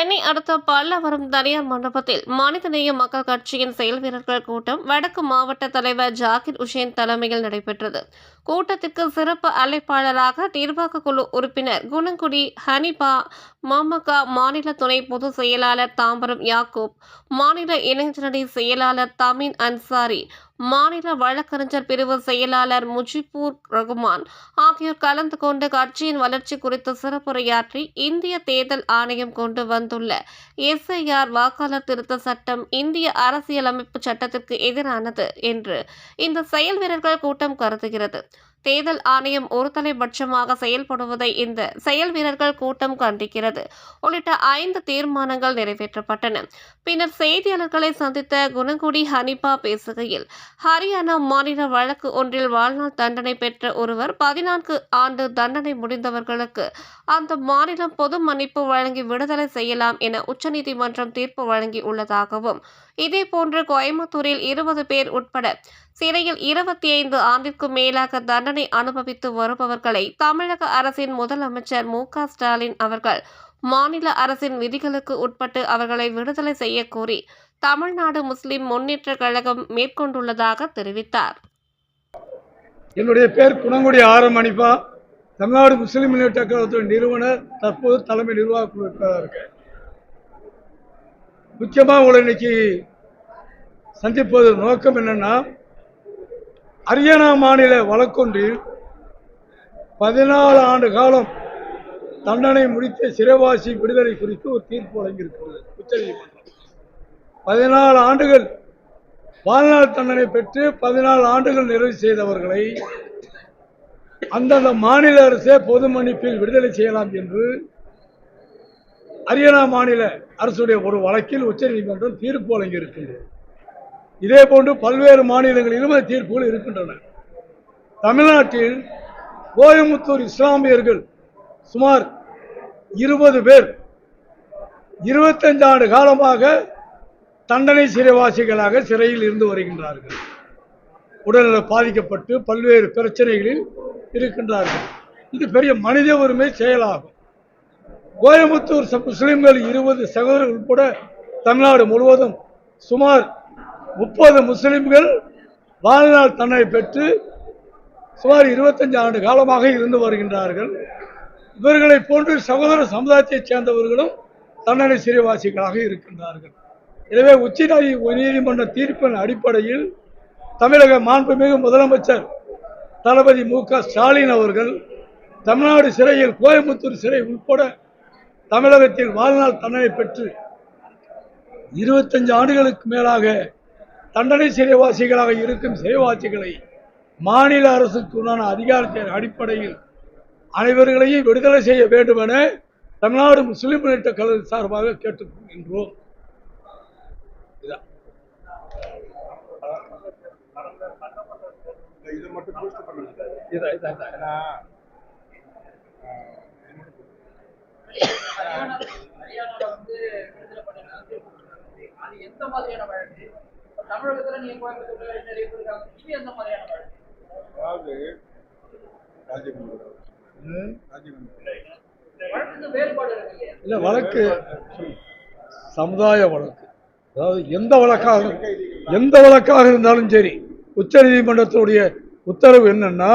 சென்னை அடுத்த பல்லவரம் தனியார் மண்டபத்தில் மனிதநேய மக்கள் கட்சியின் செயல் வீரர்கள் கூட்டம் வடக்கு மாவட்ட தலைவர் ஜாகிர் உஷேன் தலைமையில் நடைபெற்றது. கூட்டத்திற்கு சிறப்பு அழைப்பாளராக நிர்வாக குழு உறுப்பினர் குணங்குடி ஹனிபா மமக மாநில துணை பொதுச் செயலாளர் தாம்பரம் யாக்கூப் மாநில இளைஞரணி செயலாளர் தமின் அன்சாரி மாநில வழக்கறிஞர் பிரிவு செயலாளர் முஜிபூர் ரகுமான் ஆகியோர் கலந்து கொண்டு கட்சியின் வளர்ச்சி குறித்து சிறப்புரையாற்றி இந்திய தேர்தல் ஆணையம் கொண்டு வந்துள்ள எஸ்ஐஆர் வாக்காளர் திருத்த சட்டம் இந்திய அரசியலமைப்பு சட்டத்திற்கு எதிரானது என்று இந்த செயல் வீரர்கள் கூட்டம் கருதுகிறது. தேர்தல் ஆணையம் ஒருதலைபட்சமாக செயல்படுவதை இந்த செயல் வீரர்கள் கூட்டம் கண்டிக்கிறது. உள்ளிட்ட ஐந்து தீர்மானங்கள் நிறைவேற்றப்பட்டன. பின்னர் செய்தியாளர்களை சந்தித்த குணங்குடி ஹனிபா பேசுகையில் ஹரியானா மாநில வழக்கு ஒன்றில் வாழ்நாள் தண்டனை பெற்ற ஒருவர் பதினான்கு ஆண்டு தண்டனை முடிந்தவர்களுக்கு அந்த மாநிலம் பொது மன்னிப்பு வழங்கி விடுதலை செய்யலாம் என உச்சநீதிமன்றம் தீர்ப்பு வழங்கி உள்ளதாகவும் இதேபோன்று கோயம்புத்தூரில் இருபது பேர் உட்பட சிறையில் இருபத்தி ஐந்து ஆண்டிற்கும் மேலாக தண்டனை அனுபவித்து வருபவர்களை தமிழக அரசின் முதலமைச்சர் மு க ஸ்டாலின் அவர்கள் மாநில அரசின் விதிகளுக்கு உட்பட்டு அவர்களை விடுதலை செய்ய கோரி தமிழ்நாடு முஸ்லிம் முன்னேற்ற கழகம் மேற்கொண்டுள்ளதாக தெரிவித்தார். என்னுடைய பேர் குணங்குடி ஆரம் தமிழ்நாடு முஸ்லிம் முன்னேற்ற கழகத்தின் நிறுவனர் தற்போது தலைமை நிர்வாக குழு இருக்கேன். முக்கியமாக உங்களை இன்னைக்கு சந்திப்பது நோக்கம் என்னன்னா ஹரியானா மாநில வழக்கொன்றில் பதினாலு ஆண்டு காலம் தண்டனை முடித்த சிறைவாசி விடுதலை குறித்து ஒரு தீர்ப்பு வழங்கியிருக்கிறது. உச்சநீதிமன்றம். பதினாலு ஆண்டுகள் வாழ்நாள் தண்டனை பெற்று பதினாலு ஆண்டுகள் நிறைவு செய்தவர்களை அந்தந்த மாநில அரசே பொது மன்னிப்பில் விடுதலை செய்யலாம் என்று ஹரியானா மாநில அரசுடைய ஒரு வழக்கில் உச்சநீதிமன்றம் தீர்ப்பு வழங்கியிருக்கின்றது இதே போன்று பல்வேறு மாநிலங்களிலும் தீர்ப்புகள் இருக்கின்றன. தமிழ்நாட்டில் கோயமுத்தூர் இஸ்லாமியர்கள் சுமார் இருபது பேர் இருபத்தஞ்சு ஆண்டு காலமாக தண்டனை சிறைவாசிகளாக சிறையில் இருந்து வருகின்றார்கள். உடல்நல பாதிக்கப்பட்டு பல்வேறு பிரச்சனைகளில் இருக்கின்றார்கள். இது பெரிய மனித உரிமை செயலாகும். கோயம்புத்தூர் ச- முஸ்லிம்கள் இருபது சகோதரர்கள் கூட தமிழ்நாடு முழுவதும் சுமார் முப்பது முஸ்லிம்கள் வாழ்நாள் தன்னை பெற்று சுமார் இருபத்தஞ்சு ஆண்டு காலமாக இருந்து வருகின்றார்கள். இவர்களைப் போன்று சகோதர சமுதாயத்தைச் சேர்ந்தவர்களும் தண்டனை சிறைவாசிகளாக இருக்கின்றார்கள். எனவே உச்ச நீதிமன்ற தீர்ப்பின் அடிப்படையில் தமிழக மாண்புமிகு முதலமைச்சர் தளபதி மு க ஸ்டாலின் அவர்கள் தமிழ்நாடு சிறையில் கோயம்புத்தூர் சிறை உட்பட தமிழகத்தில் வாழ்நாள் தண்டனை பெற்று இருபத்தஞ்சு ஆண்டுகளுக்கு மேலாக தண்டனை சிறைவாசிகளாக இருக்கும் சிறைவாசிகளை மாநில அரசுக்கு உண்டான அதிகாரத்தின் அடிப்படையில் அனைவர்களையும் விடுதலை செய்ய வேண்டும் என தமிழ்நாடு முஸ்லிம் முன்னேற்ற கழக சார்பாக கேட்டுக்கொள்கின்றோம். இது மட்டும் பூஸ்ட் ஹரியானால வந்து விடுதலை பண்ணாங்க அது எந்த மாதிரியான வழக்கு? தமிழகத்துல நீங்க கோயம்புத்தூர்ல நிறைய பேர் இருக்காங்க இது எந்த மாதிரியான வழக்கு அதாவது ராஜீவ்காந்தி இல்ல வழக்கு. சமுதாய வழக்கு. அதாவது எந்த வழக்காக எந்த வழக்காக இருந்தாலும் சரி உச்ச நீதிமன்றத்தினுடைய உத்தரவு என்னன்னா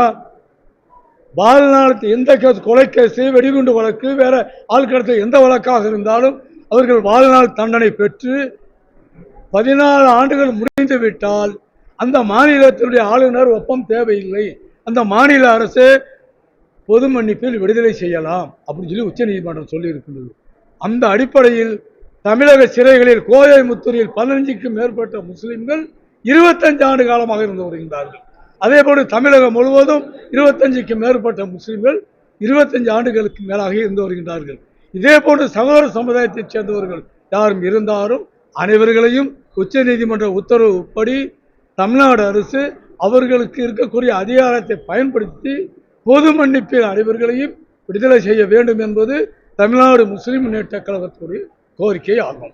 வாழ்நாளத்து எந்த கேஸ் கொலை கேஸு வெடிகுண்டு வழக்கு வேற ஆள்கடத்த எந்த வழக்காக இருந்தாலும் அவர்கள் வாழ்நாள் தண்டனை பெற்று பதினாலு ஆண்டுகள் முடிந்து விட்டால் அந்த மாநிலத்தினுடைய ஆளுநர் ஒப்பம் தேவையில்லை. அந்த மாநில அரசு பொது மன்னிப்பில் விடுதலை செய்யலாம் அப்படின்னு சொல்லி உச்சநீதிமன்றம் சொல்லியிருக்கின்றது. அந்த அடிப்படையில் தமிழக சிறைகளில் கோயமுத்தூரில் பதினஞ்சுக்கும் மேற்பட்ட முஸ்லிம்கள் இருபத்தஞ்சு ஆண்டு காலமாக இருந்து வருகின்றார்கள். அதே போல தமிழகம் முழுவதும் இருபத்தஞ்சுக்கும் மேற்பட்ட முஸ்லிம்கள் இருபத்தஞ்சு ஆண்டுகளுக்கு மேலாக இருந்து வருகின்றார்கள். இதே போன்று சகோதர சமுதாயத்தைச் சேர்ந்தவர்கள் யாரும் இருந்தாலும் அனைவர்களையும் உச்சநீதிமன்ற உத்தரவுப்படி தமிழ்நாடு அரசு அவர்களுக்கு இருக்கக்கூடிய அதிகாரத்தை பயன்படுத்தி பொது மன்னிப்பில் அனைவர்களையும் விடுதலை செய்ய வேண்டும் என்பது தமிழ்நாடு முஸ்லிம் முன்னேற்ற கழகத்துடைய கோரிக்கை ஆகும்